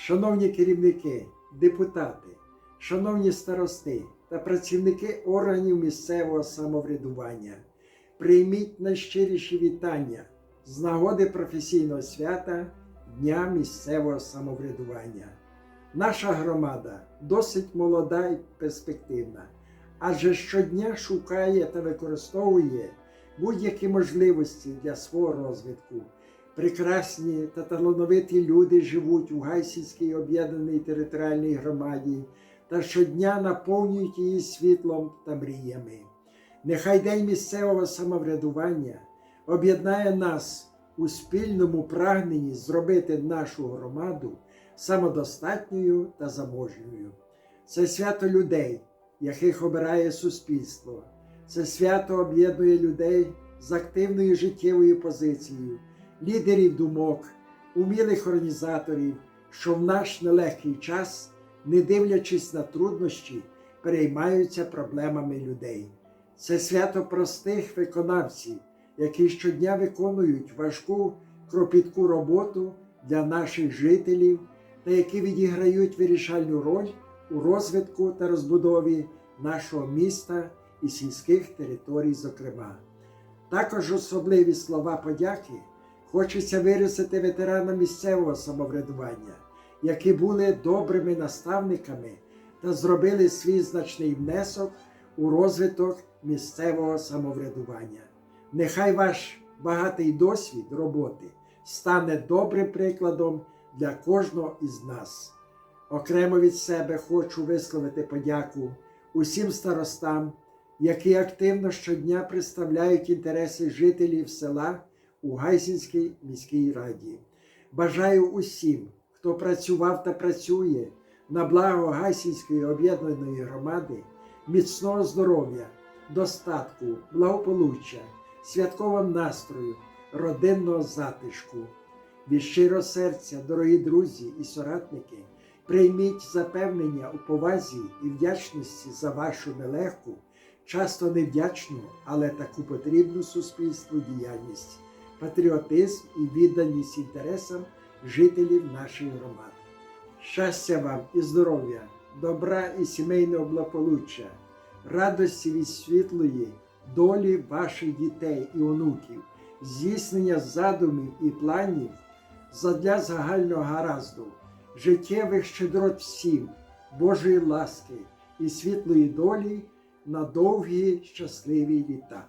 Шановні керівники, депутати, шановні старости та працівники органів місцевого самоврядування, прийміть найщиріші вітання з нагоди професійного свята Дня місцевого самоврядування. Наша громада досить молода і перспективна, адже щодня шукає та використовує будь-які можливості для свого розвитку. Прекрасні та талановиті люди живуть у Гайсінській об'єднаній територіальній громаді та щодня наповнюють її світлом та мріями. Нехай День місцевого самоврядування об'єднає нас у спільному прагненні зробити нашу громаду самодостатньою та заможньою. Це свято людей, яких обирає суспільство. Це свято об'єднує людей з активною життєвою позицією, лідерів думок, умілих організаторів, що в наш нелегкий час, не дивлячись на труднощі, переймаються проблемами людей. Це свято простих виконавців, які щодня виконують важку кропітку роботу для наших жителів та які відіграють вирішальну роль у розвитку та розбудові нашого міста і сільських територій, зокрема. Також особливі слова подяки хочеться виразити ветеранам місцевого самоврядування, які були добрими наставниками та зробили свій значний внесок у розвиток місцевого самоврядування. Нехай ваш багатий досвід роботи стане добрим прикладом для кожного із нас. Окремо від себе хочу висловити подяку усім старостам, які активно щодня представляють інтереси жителів села у Гайсінській міській раді. Бажаю усім, хто працював та працює на благо Гайсінської об'єднаної громади, міцного здоров'я, достатку, благополуччя, святкового настрою, родинного затишку. Від щиро серця, дорогі друзі і соратники, прийміть запевнення у повазі і вдячності за вашу нелегку, часто невдячну, але таку потрібну суспільству діяльність, патріотизм і відданість інтересам жителів нашої громади. Щастя вам і здоров'я, добра і сімейного благополуччя, радості від світлої долі ваших дітей і онуків, здійснення задумів і планів задля загального гаразду, життєвих щедрот всім, Божої ласки і світлої долі на довгі щасливі літа.